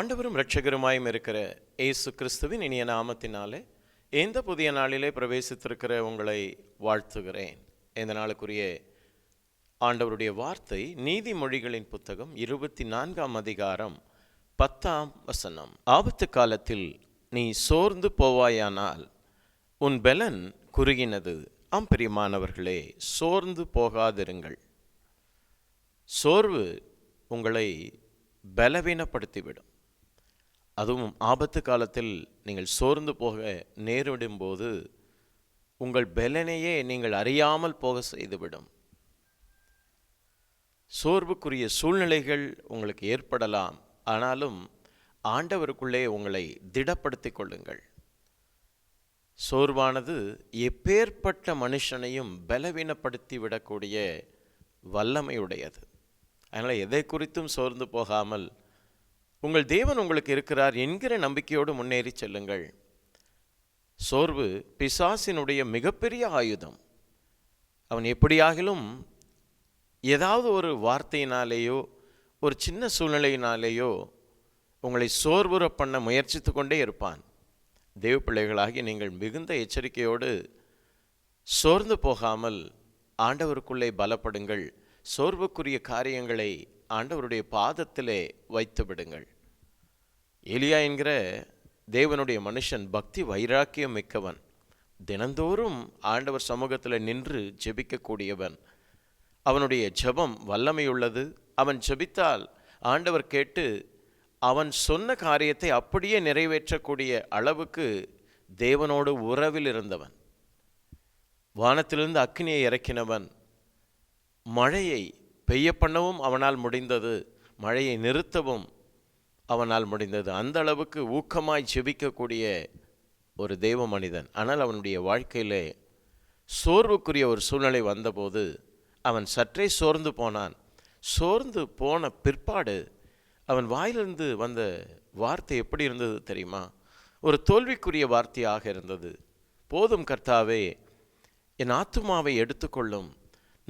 ஆண்டவரும் இரட்சகருமாயும் இருக்கிற ஏசு கிறிஸ்துவின் இனிய நாமத்தினாலே இந்த புதிய நாளிலே பிரவேசித்திருக்கிற உங்களை வாழ்த்துகிறேன். இந்த நாளுக்குரிய ஆண்டவருடைய வார்த்தை நீதிமொழிகளின் புத்தகம் இருபத்தி நான்காம் அதிகாரம் பத்தாம் வசனம். ஆபத்து காலத்தில் நீ சோர்ந்து போவாயானால் உன் பெலன் குறுகினது. ஆம் பிரியமானவர்களே சோர்ந்து போகாதிருங்கள். சோர்வு உங்களை பலவீனப்படுத்திவிடும். அதுவும் ஆபத்து காலத்தில் நீங்கள் சோர்ந்து போக நேரிடும்போது உங்கள் பலனையே நீங்கள் அறியாமல் போக செய்துவிடும். சோர்வுக்குரிய சூழ்நிலைகள் உங்களுக்கு ஏற்படலாம். ஆனாலும் ஆண்டவருக்குள்ளே உங்களை திடப்படுத்திக் கொள்ளுங்கள். சோர்வானது எப்பேற்பட்ட மனுஷனையும் பலவீனப்படுத்தி விடக்கூடிய வல்லமையுடையது. அதனால் எதை குறித்தும் சோர்ந்து போகாமல் உங்கள் தேவன் உங்களுக்கு இருக்கிறார் என்கிற நம்பிக்கையோடு முன்னேறி செல்லுங்கள். சோர்வு பிசாசினுடைய மிகப்பெரிய ஆயுதம். அவன் எப்படியாகிலும் ஏதாவது ஒரு வார்த்தையினாலேயோ ஒரு சின்ன சூழ்நிலையினாலேயோ உங்களை சோர்வுற பண்ண முயற்சித்து கொண்டே இருப்பான். தேவ பிள்ளைகளாகி நீங்கள் மிகுந்த எச்சரிக்கையோடு சோர்ந்து போகாமல் ஆண்டவருக்குள்ளே பலப்படுங்கள். சோர்வுக்குரிய காரியங்களை ஆண்டவருடைய பாதத்திலே வைத்து விடுங்கள். எலியா என்கிற தேவனுடைய மனுஷன் பக்தி வைராக்கியம் மிக்கவன். தினந்தோறும் ஆண்டவர் சமூகத்தில் நின்று ஜெபிக்கக்கூடியவன். அவனுடைய ஜெபம் வல்லமையுள்ளது. அவன் ஜெபித்தால் ஆண்டவர் கேட்டு அவன் சொன்ன காரியத்தை அப்படியே நிறைவேற்றக்கூடிய அளவுக்கு தேவனோடு உறவில் இருந்தவன். வானத்திலிருந்து அக்னியை இறக்கினவன். மழையை பெய்ய பண்ணவும் அவனால் முடிந்தது. மழையை நிறுத்தவும் அவனால் முடிந்தது. அந்த அளவுக்கு ஊக்கமாய் செபிக்கக்கூடிய ஒரு தெய்வ மனிதன். ஆனால் அவனுடைய வாழ்க்கையிலே சோர்வுக்குரிய ஒரு சூழ்நிலை வந்தபோது அவன் சற்றே சோர்ந்து போனான். சோர்ந்து போன பிற்பாடு அவன் வாயிலிருந்து வந்த வார்த்தை எப்படி இருந்தது தெரியுமா? ஒரு தோல்விக்குரிய வார்த்தையாக இருந்தது. போதும் கர்த்தாவே என் ஆத்துமாவை எடுத்துக்கொள்ளும்.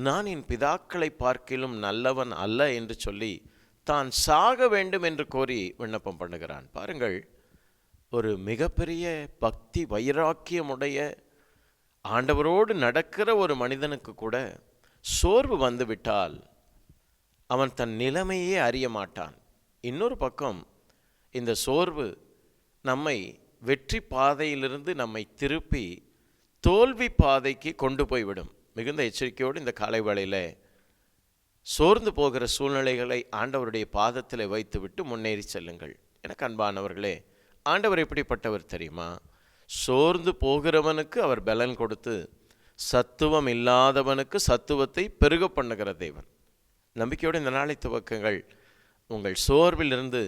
நான் என் பிதாக்களை பார்க்கிலும் நல்லவன் அல்ல என்று சொல்லி தான் சாக வேண்டும் என்று கோரி விண்ணப்பம் பண்ணுகிறான். பாருங்கள் ஒரு மிகப்பெரிய பக்தி வைராக்கியமுடைய ஆண்டவரோடு நடக்கிற ஒரு மனிதனுக்கு கூட சோர்வு வந்துவிட்டால் அவன் தன் நிலைமையே அறிய மாட்டான். இன்னொரு பக்கம் இந்த சோர்வு நம்மை வெற்றி பாதையிலிருந்து நம்மை திருப்பி தோல்வி பாதைக்கு கொண்டு போய்விடும். மிகுந்த எச்சரிக்கையோடு இந்த காலை வேளையில் சோர்ந்து போகிற சூழ்நிலைகளை ஆண்டவருடைய பாதத்தில் வைத்துவிட்டு முன்னேறி செல்லுங்கள். எனக்கு அன்பானவர்களே ஆண்டவர் எப்படிப்பட்டவர் தெரியுமா? சோர்ந்து போகிறவனுக்கு அவர் பலன் கொடுத்து சத்துவம் இல்லாதவனுக்கு சத்துவத்தை பெருக பண்ணுகிற தேவன். நம்பிக்கையோடு இந்த நாளை துவக்கங்கள். உங்கள் சோர்விலிருந்து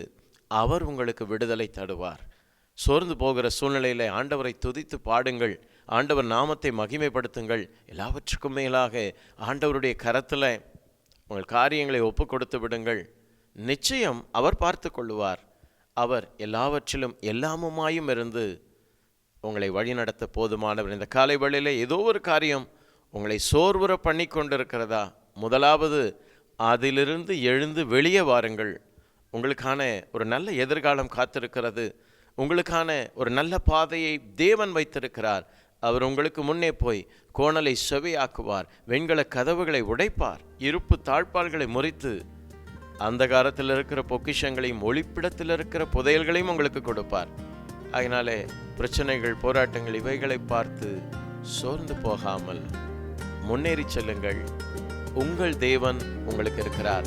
அவர் உங்களுக்கு விடுதலை தருவார். சோர்ந்து போகிற சூழ்நிலையில் ஆண்டவரை துதித்து பாடுங்கள். ஆண்டவர் நாமத்தை மகிமைப்படுத்துங்கள். எல்லாவற்றுக்கும் மேலாக ஆண்டவருடைய கரத்தில் உங்கள் காரியங்களை ஒப்பு கொடுத்து விடுங்கள். நிச்சயம் அவர் பார்த்து கொள்ளுவார். அவர் எல்லாவற்றிலும் எல்லாமுமாயும் இருந்து உங்களை வழிநடத்த போதுமானவர். இந்த காலை வழியில் ஏதோ ஒரு காரியம் உங்களை சோர்வுற பண்ணி கொண்டிருக்கிறதா? முதலாவது அதிலிருந்து எழுந்து வெளியே வாருங்கள். உங்களுக்கான ஒரு நல்ல எதிர்காலம் காத்திருக்கிறது. உங்களுக்கான ஒரு நல்ல பாதையை தேவன் வைத்திருக்கிறார். அவர் உங்களுக்கு முன்னே போய் கோணலை செவையாக்குவார் வெண்கல கதவுகளை உடைப்பார் இருப்பு தாழ்பால்களை முறித்து அந்தகாரத்தில் இருக்கிற பொக்கிஷங்களையும் ஒளிப்பிடத்தில் இருக்கிற புதையல்களையும் உங்களுக்கு கொடுப்பார். அதனாலே பிரச்சனைகள் போராட்டங்கள் இவைகளை பார்த்து சோர்ந்து போகாமல் முன்னேறி செல்லுங்கள். உங்கள் தேவன் உங்களுக்கு இருக்கிறார்.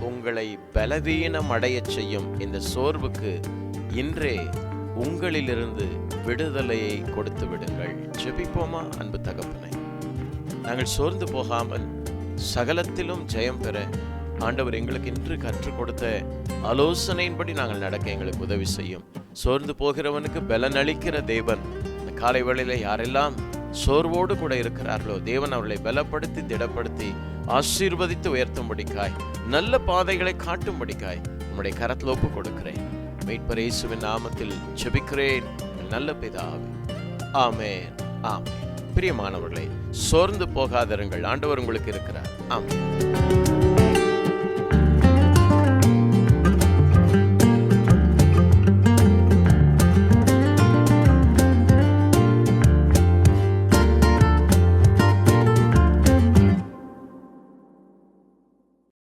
உங்களை பலவீனம் அடையச் செய்யும் இந்த சோர்வுக்கு இன்றே உங்களிலிருந்து விடுதலையை கொடுத்து விடுங்கள். ஜெபிப்போமா அன்பு தகப்பனை? நாங்கள் சோர்ந்து போகாமல் சகலத்திலும் ஜெயம் பெற ஆண்டவர் எங்களுக்கு இன்று கற்றுக் கொடுத்த ஆலோசனையின்படி நாங்கள் நடக்க எங்களுக்கு உதவி செய்யும். சோர்ந்து போகிறவனுக்கு பலன் அளிக்கிற தேவன் இந்த காலை வேளையில் யாரெல்லாம் சோர்வோடு கூட இருக்கிறார்களோ தேவன் அவர்களை பலப்படுத்தி திடப்படுத்தி ஆசீர்வதித்து உயர்த்தும்படிக்காய் நல்ல பாதைகளை காட்டும்படிக்காய் நம்முடைய கரத்தில் ஒப்பு கொடுக்கிறேன் மீட்பர் இயேசுவின் நாமத்தில் ஜெபிக்கிறேன். நல்ல பிதாவே. ஆமே ஆமென். பிரியமானவர்களே சோர்ந்து போகாதருங்கள். ஆண்டவர் உங்களுக்கு இருக்கிறார். ஆமென்.